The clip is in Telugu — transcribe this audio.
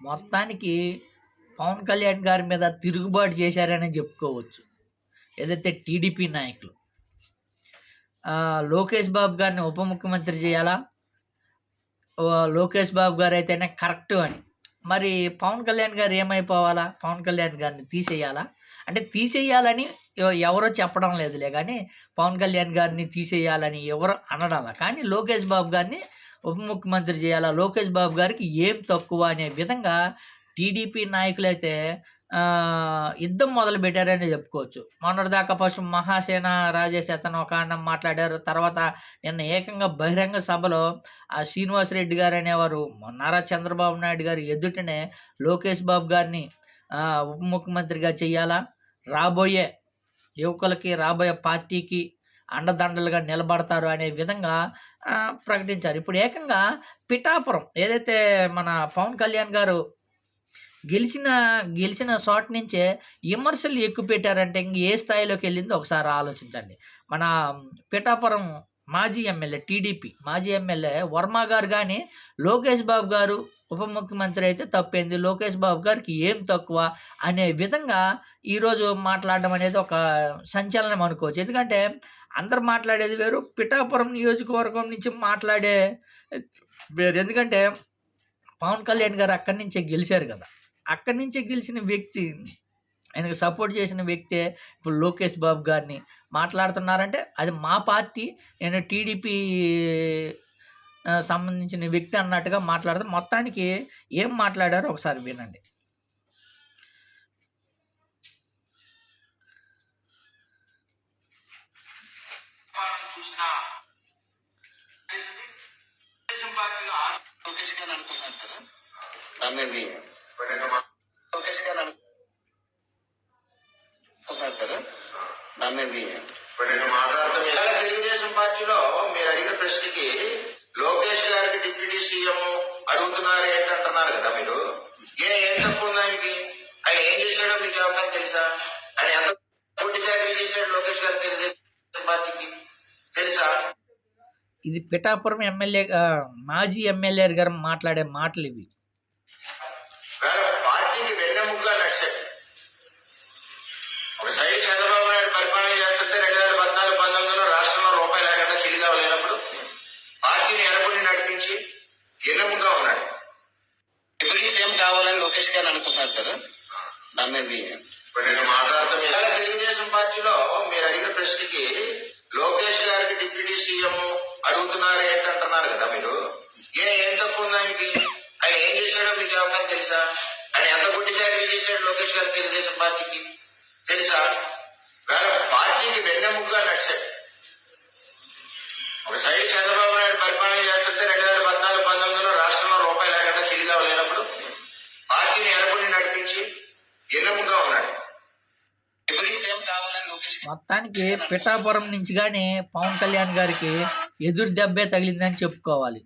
మొత్తానికి పవన్ కళ్యాణ్ గారి మీద తిరుగుబాటు చేశారని చెప్పుకోవచ్చు. ఏదైతే టీడీపీ నాయకులు. లోకేష్ బాబు గారిని ఉప ముఖ్యమంత్రి చేయాలా? లోకేష్ బాబు గారు అయితేనే కరెక్ట్ అని. మరి పవన్ కళ్యాణ్ గారు ఏమైపోవాలా? పవన్ కళ్యాణ్ గారిని తీసేయాలా? అంటే తీసేయాలని ఎవరో చెప్పడం లేదులే కానీ పవన్ కళ్యాణ్ గారిని తీసేయాలని ఎవరు అనడాల? కానీ లోకేష్ బాబు గారిని ఉప ముఖ్యమంత్రి చేయాలా? లోకేష్ బాబు గారికి ఏం తక్కువ అనే విధంగా టీడీపీ నాయకులైతే యుద్ధం మొదలు పెట్టారని చెప్పుకోవచ్చు. మొన్నటిదాకా ఫస్ట్ మహాసేన రాజేష్ అతను ఒక అన్నం మాట్లాడారు. తర్వాత నిన్న ఏకంగా బహిరంగ సభలో ఆ శ్రీనివాసరెడ్డి గారు అనేవారు నారా చంద్రబాబు నాయుడు గారు ఎదుటనే లోకేష్ బాబు గారిని ఉప ముఖ్యమంత్రిగా చేయాలా? రాబోయే యువకులకి రాబోయే పార్టీకి అండదండలుగా నిలబడతారు అనే విధంగా ప్రకటించారు. ఇప్పుడు ఏకంగా పిఠాపురం ఏదైతే మన పవన్ కళ్యాణ్ గారు గెలిచిన గెలిచిన చోట నుంచే విమర్శలు ఎక్కువ పెట్టారంటే ఇంక ఏ స్థాయిలోకి వెళ్ళిందో ఒకసారి ఆలోచించండి. మన పిఠాపురం మాజీ ఎమ్మెల్యే టీడీపీ మాజీ ఎమ్మెల్యే వర్మ గారు కానీ లోకేష్ బాబు గారు ఉప ముఖ్యమంత్రి అయితే తప్పేంది లోకేష్ బాబు గారికి ఏం తక్కువ అనే విధంగా ఈరోజు మాట్లాడడం అనేది ఒక సంచలనం అనుకోవచ్చు. ఎందుకంటే అందరు మాట్లాడేది వేరు. పిఠాపురం నియోజకవర్గం నుంచి మాట్లాడే వేరు. ఎందుకంటే పవన్ కళ్యాణ్ గారు అక్కడి నుంచే గెలిచారు కదా. అక్కడి నుంచే గెలిచిన వ్యక్తి ఆయనకు సపోర్ట్ చేసిన వ్యక్తే ఇప్పుడు లోకేష్ బాబు గారిని మాట్లాడుతున్నారంటే అది మా పార్టీ నేను టీడీపీ సంబంధించిన వ్యక్తి అన్నట్టుగా మాట్లాడితే మొత్తానికి ఏం మాట్లాడారో ఒకసారి వినండి. లోకేష్ గారు అనుకున్నారు సార్ నమ్మింది లోకేష్ గారు అనుకున్నారు సార్ నమ్మింది తెలుగుదేశం పార్టీలో మీరు అడిగిన ప్రశ్నకి లోకేష్ గారికి డిప్యూటీ సీఎం అడుగుతున్నారు ఏంటంటున్నారు కదా మీరు? ఏ ఏం తప్పు ఉంది ఆయనకి? ఆయన ఏం చేశాడో మీకు ఎవరైనా తెలుసా? ఆయన ఎంత పూర్తి చాకరీ చేశాడు లోకేష్ గారు తెలుగుదేశం పార్టీకి తెలుసా ఇది పిఠాపురం ఎమ్మెల్యే మాజీ ఎమ్మెల్యే గారు మాట్లాడే మాటలు ఇవి. పార్టీకి ఒక సైడ్ చంద్రబాబు నాయుడు పరిపాలన చేస్తుంటే రెండు వేల పద్నాలుగు పంతొమ్మిదిలో రాష్ట్రంలో రూపాయి లేకుండా చిలిగా లేనప్పుడు పార్టీని ఎనబడి నడిపించి వెన్నెముగ్గా ఉన్నాడు. డిప్యూటీ సీఎం కావాలని లోకేష్ గారు అనుకుంటున్నారు సార్. ఇవాళ తెలుగుదేశం పార్టీలో మీరు అడిగిన ప్రశ్నకి లోకేష్ గారికి డిప్యూటీ సీఎం అడుగుతున్నారు ఏంటంటున్నారు కదా మీరు? ఏ ఏం తక్కువ ఉంది ఆయనకి? ఆయన ఏం చేశాడో మీకు ఎవరికైనా తెలుసా? ఆయన ఎంత గుడ్డి చాకరీ చేశాడు లోకేష్ గారు తెలుగుదేశం పార్టీకి? తెలుసా? వేరే పార్టీకి వెన్నెముగ్గా నడిచాడు. ఒక సైడ్ చంద్రబాబు నాయుడు పరిపాలన చేస్తుంటే రెండు వేల పద్నాలుగు పంతొమ్మిదిలో రాష్ట్రంలో రూపాయి లేకుండా చిలిగా లేనప్పుడు పార్టీని ఎనబడి నడిపించి వెన్నెముగ్గా ఉన్నాడు. మొత్తానికి పిఠాపురం నుంచి కానీ పవన్ కళ్యాణ్ గారికి ఎదురు దెబ్బే తగిలిందని చెప్పుకోవాలి.